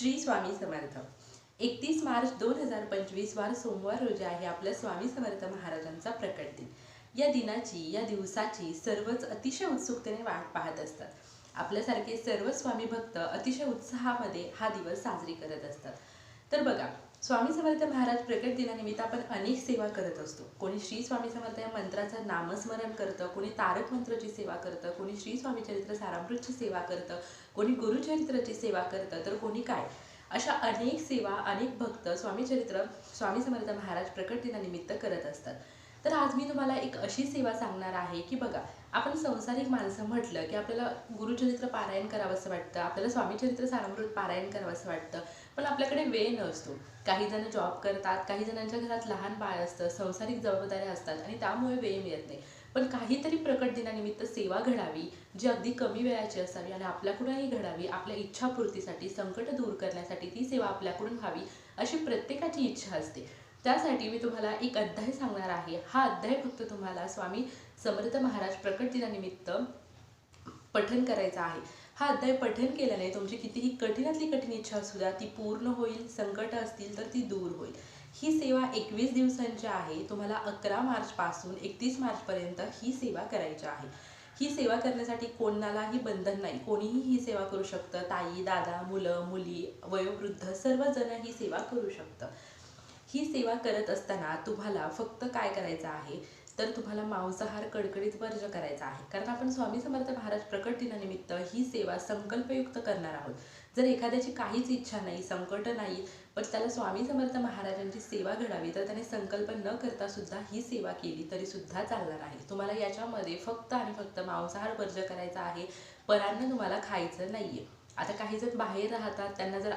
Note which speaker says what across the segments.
Speaker 1: श्री स्वामी समर्थ. एकतीस मार्च दोन हजार पंचवीस वार सोमवार रोजी आहे आपल्या स्वामी समर्थ महाराजांचा प्रकट दिन. या दिनाची या दिवसाची सर्वच अतिशय उत्सुकतेने वाट पाहत असतात. आपल्यासारखे सर्व स्वामी भक्त अतिशय उत्साहामध्ये हा दिवस साजरी करत असतात. तर बघा स्वामी समर्थ महाराज प्रकट दिनानिमित्त आपण अनेक सेवा करत असतो. कोणी श्री स्वामी समर्थ या मंत्राचं नामस्मरण करतं कोणी तारक मंत्राची सेवा करतं कोणी श्री स्वामी चरित्र सारामृतची सेवा करतं कोणी गुरुचरित्राची सेवा करतं तर कोणी काय? अशा अनेक सेवा अनेक भक्त स्वामी चरित्र स्वामी समर्थ महाराज प्रकट दिनानिमित्त करत असतात. तर आज मी तुम्हाला एक अशी सेवा सांगणार आहे की बघा आपण संसारिक माणसं म्हटलं की आपल्याला गुरुचरित्र पारायण करावंसं वाटतं आपल्याला स्वामी चरित्र सारामृत पारायण करावंसं वाटतं पण आपल्याकडे वेळ नसतो. काही जण जॉब करतात काही जणांच्या घरात लहान बाळ असतं संसारिक जबाबदाऱ्या असतात आणि त्यामुळे वेळ मिळत नाही. पण काहीतरी प्रकट दिनानिमित्त सेवा घडावी जी अगदी कमी वेळाची असावी आणि आपल्याकडूनही घडावी आपल्या इच्छापूर्तीसाठी संकट दूर करण्यासाठी ती सेवा आपल्याकडून व्हावी अशी प्रत्येकाची इच्छा असते. त्यासाठी मी तुम्हाला एक अध्याय सांगणार आहे. हा अध्याय फक्त तुम्हाला स्वामी समर्थ महाराज प्रकट दिनानिमित्त पठन करायचा आहे. हा अध्याय पठन केल्याने तुमची कितीही कठीणातली कठीण इच्छा असू द्या ती पूर्ण होईल संकट असतील तर ती दूर होईल. ही सेवा एकवीस दिवसांची आहे. तुम्हाला अकरा मार्चपासून एकतीस मार्चपर्यंत ही सेवा करायची आहे. ही सेवा करण्यासाठी कोणालाही बंधन नाही. कोणीही ही सेवा करू शकतं. ताई दादा मुलं मुली वयोवृद्ध सर्वजण ही सेवा करू शकतं. ही सेवा करत असताना तुम्हाला फक्त काय करायचं आहे? तर तुम्हाला मांसाहार कडकडीत वर्ज करायचा आहे. कारण आपण स्वामी समर्थ महाराज प्रकट दिनानिमित्त ही सेवा संकल्पयुक्त करणार आहोत. जर एखाद्याची काहीच इच्छा नाही संकट नाही पण त्याला स्वामी समर्थ महाराजांची सेवा घडावी तर त्याने संकल्प न करता सुद्धा ही सेवा केली तरी सुद्धा चालणार आहे. तुम्हाला याच्यामध्ये फक्त आणि फक्त मांसाहार वर्ज करायचा आहे. परांना तुम्हाला खायचं नाहीये. आता काही जण बाहेर राहतात त्यांना जर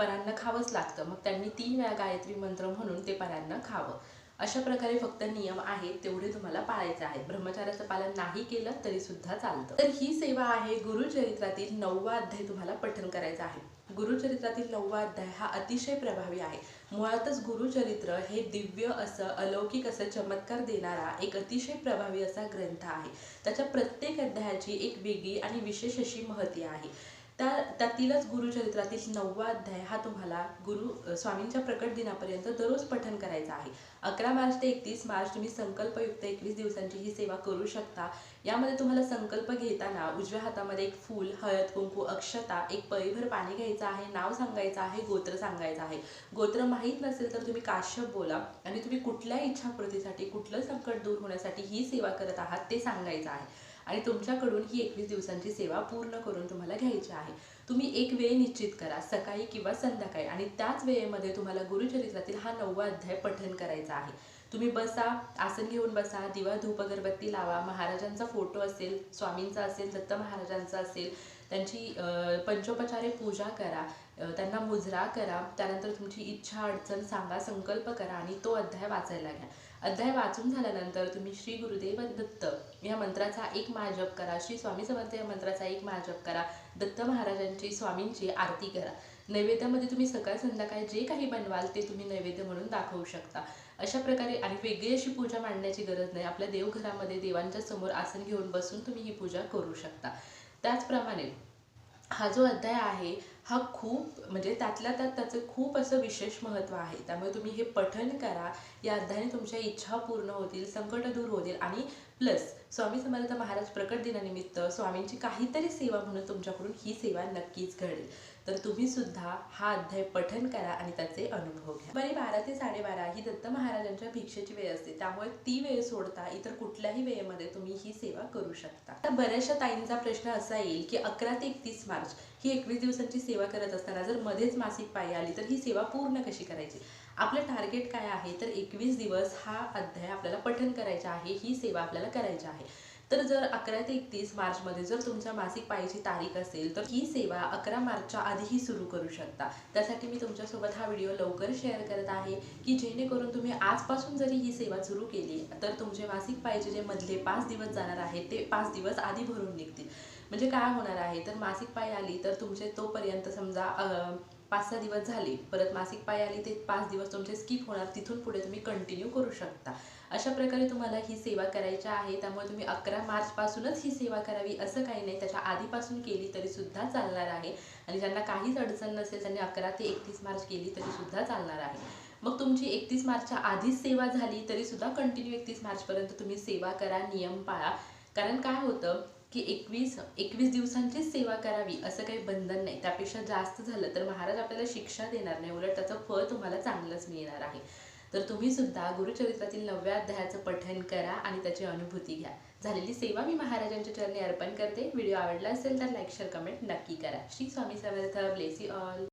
Speaker 1: परांना खावंच लागतं. मग त्यांनी तीन वेळा गायत्री मंत्र म्हणून ते परांना खावं. अशा प्रकारे फक्त नियम आहेत तेवढे तुम्हाला पाळायचे आहेत. ब्रह्मचार्याचं पालन नाही केलं तरी सुद्धा चालतं. तर ही सेवा आहे गुरुचरित्रातील नववा अध्याय तुम्हाला पठन करायचा आहे. गुरुचरित्रातील नववा अध्याय हा अतिशय प्रभावी आहे. मुळातच गुरुचरित्र हे दिव्य असं अलौकिक असं चमत्कार देणारा एक अतिशय प्रभावी असा ग्रंथ आहे. त्याच्या प्रत्येक अध्यायाची एक वेगळी आणि विशेष अशी महती आहे. त्या त्यातीलच गुरुचरित्रातील नववा अध्याय हा तुम्हाला गुरु स्वामींच्या प्रकट दिनापर्यंत दररोज पठन करायचा आहे. अकरा मार्च ते एकतीस मार्च तुम्ही संकल्पयुक्त एकवीस दिवसांची ही सेवा करू शकता. यामध्ये तुम्हाला संकल्प घेताना उजव्या हातामध्ये एक फूल हळद कुंकू अक्षता एक पळीभर पाणी घ्यायचं आहे नाव सांगायचं आहे गोत्र सांगायचं आहे. गोत्र माहीत नसेल तर तुम्ही काश्यप बोला आणि तुम्ही कुठल्या इच्छापूर्तीसाठी कुठलं संकट दूर होण्यासाठी ही सेवा करत आहात ते सांगायचं आहे. आणि तुमच्याकडून ही एकवीस दिवसांची सेवा पूर्ण करून तुम्हाला घ्यायची आहे. तुम्ही एक वेळ निश्चित करा सकाळी किंवा संध्याकाळी. आणि त्याच वेळेमध्ये तुम्हाला गुरुचरित्रातील हा नववा अध्याय पठन करायचा आहे. तुम्ही बसा आसन घेऊन बसा दिवा धूप अगरबत्ती लावा. महाराजांचा फोटो असेल स्वामींचा असेल दत्त महाराजांचा असेल त्यांची पंचोपचारे पूजा करा त्यांना मुजरा करा त्यानंतर तुमची इच्छा अडचण सांगा संकल्प करा आणि तो अध्याय वाचायला घ्या. अध्याय वाचून झाल्यानंतर तुम्ही श्री गुरुदेव दत्त या मंत्राचा एक महाजप करा श्री स्वामी समर्थ या मंत्राचा एक महाजप करा दत्त महाराजांची स्वामींची आरती करा. नैवेद्यामध्ये तुम्ही सकाळ संध्याकाळ जे काही बनवाल ते तुम्ही नैवेद्य म्हणून दाखवू शकता. अशा प्रकारे आणि वेगळी अशी पूजा मांडण्याची गरज नाही. आपल्या देवघरामध्ये देवांच्या समोर आसन घेऊन बसून तुम्ही ही पूजा करू शकता. त्याचप्रमाणे हा जो अध्याय आहे हा खूप म्हणजे त्यातल्या त्यात त्याचं खूप असं विशेष महत्त्व आहे. त्यामुळे तुम्ही हे पठन करा. या अध्यायाने तुमच्या इच्छा पूर्ण होतील संकट दूर होतील आणि प्लस स्वामी समर्थ महाराज प्रकट दिनानिमित्त स्वामींची काहीतरी सेवा म्हणून तुमच्याकडून ही सेवा नक्कीच घडेल. तर तुम्ही सुद्धा हा अध्याय पठन करा आणि त्याचे अनुभव घ्या. बरी बारा ते साडेबारा ही दत्त महाराजांच्या भिक्षेची वेळ असते. त्यामुळे ती वेळ सोडता इतर कुठल्याही वेळेमध्ये तुम्ही ही सेवा करू शकता. आता बऱ्याचशा ताईंचा प्रश्न असा येईल की अकरा ते एकतीस मार्च ही एकवीस दिवसांची सेवा करत असताना जर मध्येच मासिक पाळी आली तर ही सेवा पूर्ण कशी करायची? आपलं टार्गेट काय आहे? तर एकवीस दिवस हा अध्याय आपल्याला पठन करायचा आहे ही सेवा आपल्याला करायची आहे. तर जर अकरा ते एकतीस मार्चमध्ये जर तुमच्या मासिक पाळीची तारीख असेल तर ही सेवा अकरा मार्चच्या आधीही सुरू करू शकता. त्यासाठी मी तुमच्यासोबत हा व्हिडिओ लवकर शेअर करत आहे की जेणेकरून तुम्ही आजपासून जरी ही सेवा सुरू केली तर तुमचे मासिक पाळीचे जे मधले पाच दिवस जाणार आहेत ते पाच दिवस आधी भरून निघतील. म्हणजे काय होणार आहे? तर मासिक पाळी आली तर तुमचे तोपर्यंत समजा पाच सहा दिवस झाले परत मासिक पाळी आली ते पाच दिवस तुमचे स्किप होणार तिथून पुढे तुम्ही कंटिन्यू करू शकता. अशा प्रकारे तुम्हाला ही सेवा करायची आहे त्यामुळे तुम्ही अकरा मार्चपासूनच ही सेवा करावी असं काही नाही. त्याच्या आधीपासून केली तरीसुद्धा चालणार आहे. आणि ज्यांना काहीच अडचण नसेल त्यांनी अकरा ते एकतीस मार्च केली तरीसुद्धा चालणार आहे. मग तुमची एकतीस मार्चच्या आधीच सेवा झाली तरीसुद्धा कंटिन्यू एकतीस मार्चपर्यंत तुम्ही सेवा करा नियम पाळा. कारण काय होतं की एकवीस एकवीस दिवसांचीच सेवा करावी असं काही बंधन नाही. त्यापेक्षा जास्त झालं तर महाराज आपल्याला शिक्षा देणार नाही. उलट त्याचं फळ तुम्हाला चांगलंच मिळणार आहे. तर तुम्ही सुद्धा गुरुचरित्रातील नवव्या अध्यायाचं पठण करा आणि त्याची अनुभूती घ्या. झालेली सेवा मी महाराजांच्या चरणी अर्पण करते. व्हिडिओ आवडला असेल तर लाईक शेअर कमेंट नक्की करा. श्री स्वामी समर्थ. Bless all.